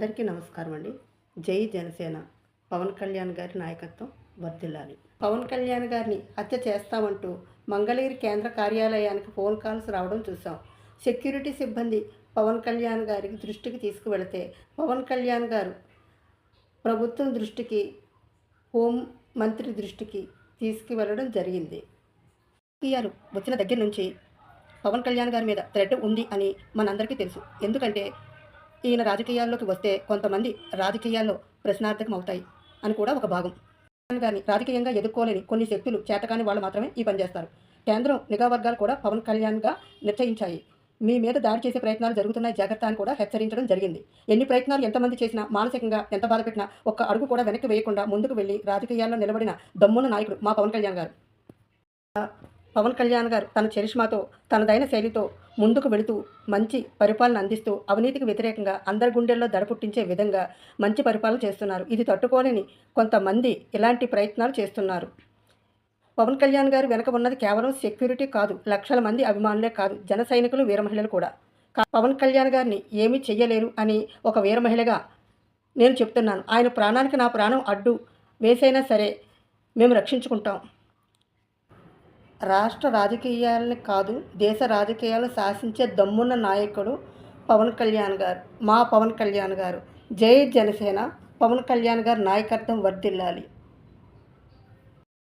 అందరికీ నమస్కారం అండి. జై జనసేన. పవన్ కళ్యాణ్ గారి నాయకత్వం వర్ధిల్లాలి. పవన్ కళ్యాణ్ గారిని హత్య చేస్తామంటూ మంగళగిరి కేంద్ర కార్యాలయానికి ఫోన్ కాల్స్ రావడం చూసాం సెక్యూరిటీ సిబ్బంది పవన్ కళ్యాణ్ గారికి దృష్టికి తీసుకువెళితే పవన్ కళ్యాణ్ గారు ప్రభుత్వం దృష్టికి హోం మంత్రి దృష్టికి తీసుకువెళ్ళడం జరిగింది. గారు వచ్చిన దగ్గర నుంచి పవన్ కళ్యాణ్ గారి మీద థ్రెట్ ఉంది అని మనందరికీ తెలుసు. ఎందుకంటే ఈయన రాజకీయాల్లోకి వస్తే కొంతమంది రాజకీయాల్లో ప్రశ్నార్థకం అవుతాయి అని కూడా ఒక భాగం. కానీ గారిని రాజకీయంగా ఎదుర్కోలేని కొన్ని శక్తులు చేతకాని వాళ్ళు మాత్రమే ఈ పని చేస్తారు. కేంద్రం నిఘా వర్గాలు కూడా పవన్ కళ్యాణ్గా నిశ్చయించాయి మీ మీద దాడి చేసే ప్రయత్నాలు జరుగుతున్నాయి జాగ్రత్త అని కూడా హెచ్చరించడం జరిగింది. ఎన్ని ప్రయత్నాలు ఎంతమంది చేసినా మానసికంగా ఎంత బాధ పెట్టినా ఒక్క అడుగు కూడా వెనక్కి వేయకుండా ముందుకు వెళ్ళి రాజకీయాల్లో నిలబడిన దమ్మున్న నాయకుడు మా పవన్ కళ్యాణ్ గారు. పవన్ కళ్యాణ్ గారు తన చరిష్మాతో తనదైన శైలితో ముందుకు వెళుతూ మంచి పరిపాలన అందిస్తూ అవినీతికి వ్యతిరేకంగా అందరి గుండెల్లో దడ పుట్టించే విధంగా మంచి పరిపాలన చేస్తున్నారు. ఇది తట్టుకోలేని కొంతమంది ఇలాంటి ప్రయత్నాలు చేస్తున్నారు. పవన్ కళ్యాణ్ గారు వెనక ఉన్నది కేవలం సెక్యూరిటీ కాదు లక్షల మంది అభిమానులే కాదు జన సైనికులు వీర మహిళలు కూడా. పవన్ కళ్యాణ్ గారిని ఏమీ చెయ్యలేరు అని ఒక వీర మహిళగా నేను చెప్తున్నాను. ఆయన ప్రాణానికి నా ప్రాణం అడ్డు వేసైనా సరే మేము రక్షించుకుంటాం. రాష్ట్ర రాజకీయాలని కాదు దేశ రాజకీయాలు శాసించే దమ్మున్న నాయకుడు పవన్ కళ్యాణ్ గారు మా పవన్ కళ్యాణ్ గారు. జై జనసేన పవన్ కళ్యాణ్ గారి నాయకత్వం వర్ధిల్లాలి.